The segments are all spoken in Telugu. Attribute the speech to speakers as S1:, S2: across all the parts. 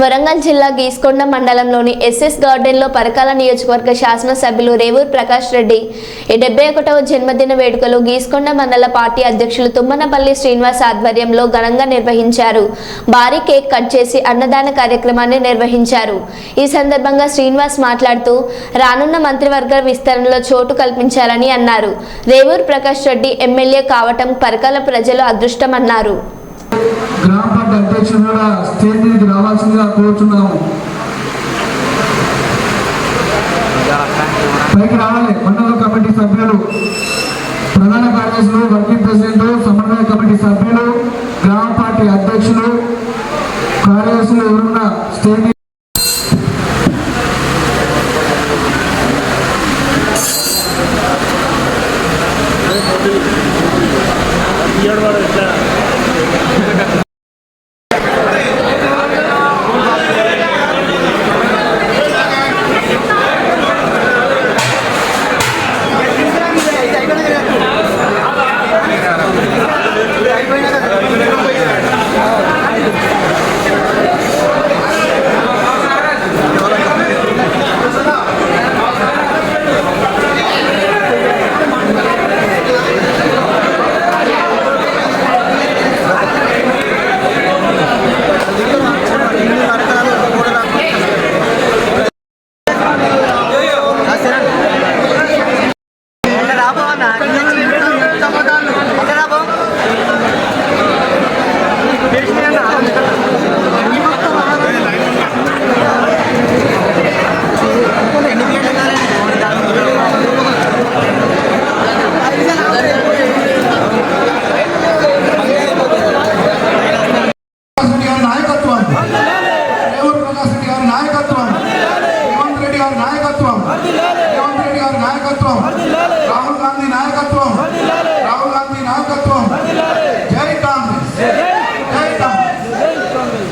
S1: వరంగల్ జిల్లా గీస్కొండ మండలంలోని ఎస్ఎస్ గార్డెన్లో పరకాల నియోజకవర్గ శాసనసభ్యులు రేవూర్ ప్రకాష్ రెడ్డి. ఈ డెబ్బై ఒకటవ జన్మదిన వేడుకలు గీస్కొండ మండల పార్టీ అధ్యక్షులు తుమ్మనపల్లి శ్రీనివాస్ ఆధ్వర్యంలో ఘనంగా నిర్వహించారు. భారీ కేక్ కట్ చేసి అన్నదాన కార్యక్రమాన్ని నిర్వహించారు. ఈ సందర్భంగా శ్రీనివాస్ మాట్లాడుతూ రానున్న మంత్రివర్గ విస్తరణలో చోటు కల్పించాలని అన్నారు. రేవూర్ ప్రకాష్ రెడ్డి ఎమ్మెల్యే కావటం పరకాల ప్రజలు అదృష్టమన్నారు.
S2: గ్రామ పార్టీ అధ్యక్షుడు కూడా స్టేజ్ మీదకి రావాల్సిందిగా కోరుతున్నాము. పైకి రావాలి. మండల కమిటీ సభ్యులు ప్రధాన కార్యదర్శులు వర్కింగ్ ప్రెసిడెంట్ సమన్వయ కమిటీ సభ్యులు గ్రామ పార్టీ అధ్యక్షులు కార్యదర్శులు ఎవరున్నా స్టేజ్ మీద ప్రకాష్ రెడ్డి గారి నాయకత్వం రేవంత్ ప్రకాష్ రెడ్డి గారి నాయకత్వం రేవంత్ రెడ్డి గారి నాయకత్వం. రేవంత్ రెడ్డి గారి నాయకత్వం. రాహుల్ గాంధీ నాయకత్వం. రాహుల్ గాంధీ నాయకత్వం. జై కాంగ్రెస్. జై కాంగ్రెస్.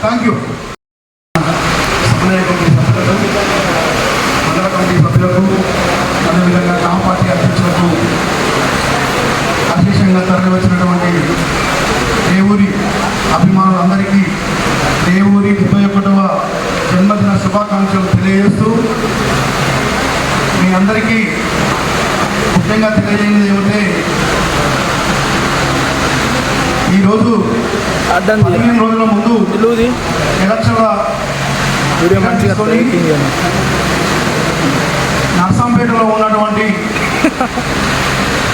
S2: Thank you. సమన్వయ కమిటీ సభ్యులకు మండల కమిటీ సభ్యులకు అదేవిధంగా గ్రామ పార్టీ అధ్యక్షులకు అధ్యక్షంగా అభిమానులందరికీ ముప్పై ఒకటవ జన్మదిన శుభాకాంక్షలు తెలియజేస్తూ మీ అందరికీ ముఖ్యంగా తెలియజేయనిది ఏమిటంటే ఈరోజు పదిహేను రోజుల ముందు ఎలక్షన్ల
S3: చేయండి.
S2: నర్సంపేటలో ఉన్నటువంటి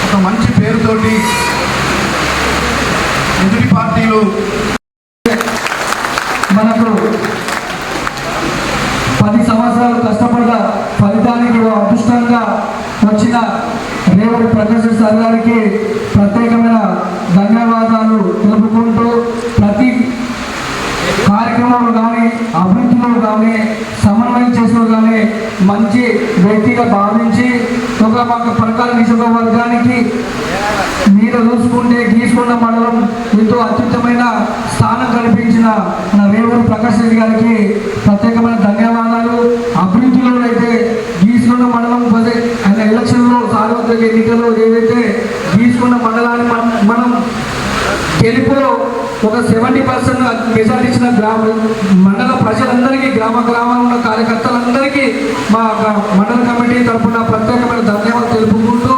S2: ఒక మంచి పేరుతోటి ఎదుటి పార్టీలు వచ్చిన రేవడి ప్రకాశ్ సార్ గారికి ప్రత్యేకమైన ధన్యవాదాలు తెలుపుకుంటూ ప్రతి కార్యక్రమంలో కానీ అభివృద్ధిలో కానీ సమన్వయం చేసిన కానీ మంచి వ్యక్తిగా భావించి ఒక మాకు పరకాల నియోజకవర్గానికి మీరు చూసుకుంటే గీసుకున్న మండలం ఎంతో అత్యుత్తమైన స్థానం కల్పించిన మన రేవూరు ప్రకాష్ రెడ్డి గారికి ప్రత్యేకమైన ధన్యవాదాలు అభివృద్ధిలో అయితే గీసుకున్న మండలం పోతే ఆయన ఎలక్షన్లో సార్వత్రిక ఎన్నికల్లో ఏదైతే తీసుకున్న మండలాన్ని మనం మనం గెలుపులో ఒక సెవెంటీ పర్సెంట్ మెజార్టీ ఇచ్చిన గ్రామ మండల ప్రజలందరికీ గ్రామ గ్రామాలు ఉన్న కార్యకర్తలందరికీ మా మండల కమిటీ తరఫున ప్రత్యేకమైన ధన్యవాదాలు తెలుపుకుంటూ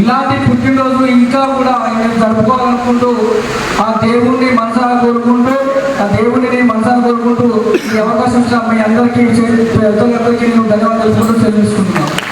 S2: ఇలాంటి పుట్టినరోజు ఇంకా కూడా మేము జరుపుకోవాలనుకుంటూ ఆ దేవుణ్ణి మనసారా కోరుకుంటూ ఆ దేవుడిని మనసారా కోరుకుంటూ ఈ అవకాశం మీ అందరికీ అందరికీ నేను ధన్యవాదాలు తెలుపుకుంటూ చెల్లిస్తున్నాను